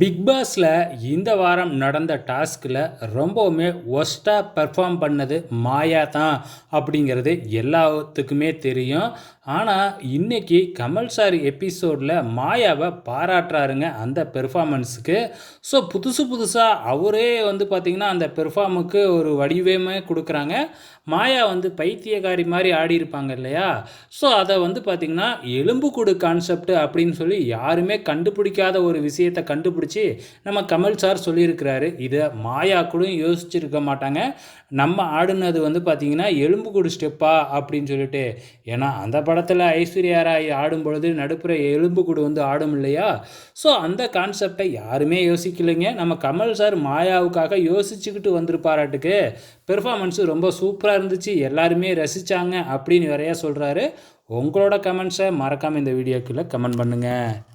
Big பாஸில் இந்த வாரம் நடந்த டாஸ்கில் ரொம்பவுமே ஒஸ்ட்டாக பெர்ஃபார்ம் பண்ணது மாயா தான் அப்படிங்கிறது எல்லாத்துக்குமே தெரியும். ஆனால் இன்னைக்கு கமல் சார் எபிசோடில் மாயாவை பாராட்டுறாருங்க அந்த பெர்ஃபார்மன்ஸுக்கு ஸோ புதுசு புதுசாக அவரே வந்து பார்த்திங்கன்னா அந்த பெர்ஃபார்முக்கு ஒரு வடிவமே கொடுக்குறாங்க. மாயா வந்து பைத்தியக்காரி மாதிரி ஆடி இருப்பாங்க இல்லையா? ஸோ அதை வந்து பார்த்திங்கன்னா எலும்புக்கூடு கான்செப்ட் அப்படின்னு சொல்லி யாருமே கண்டுபிடிக்காத ஒரு விஷயத்தை கண்டுபிடிச்சி நம்ம கமல் சார் சொல்லியிருக்கிறாரு. இதை மாயா கூட யோசிச்சிருக்க மாட்டாங்க. நம்ம ஆடுனது வந்து பார்த்திங்கன்னா எலும்புக்கூடு ஸ்டெப்பா அப்படின்னு சொல்லிட்டு. ஏன்னா அந்த படத்தில் ஐஸ்வர்யா ராய் ஆடும் பொழுது நடுப்புற எலும்புக்கூடு வந்து ஆடும் இல்லையா? ஸோ அந்த கான்செப்டை யாருமே யோசிக்கலைங்க. நம்ம கமல் சார் மாயாவுக்காக யோசிச்சுக்கிட்டு வந்திருப்பாராட்டுக்கு. பெர்ஃபார்மன்ஸு ரொம்ப சூப்பராக இருந்துச்சு. எல்லாருமே ரசித்தாங்க அப்படின்னு நிறையா சொல்கிறாரு உங்களோட கமெண்ட்ஸை மறக்காமல் இந்த வீடியோக்குள்ளே கமெண்ட் பண்ணுங்கள்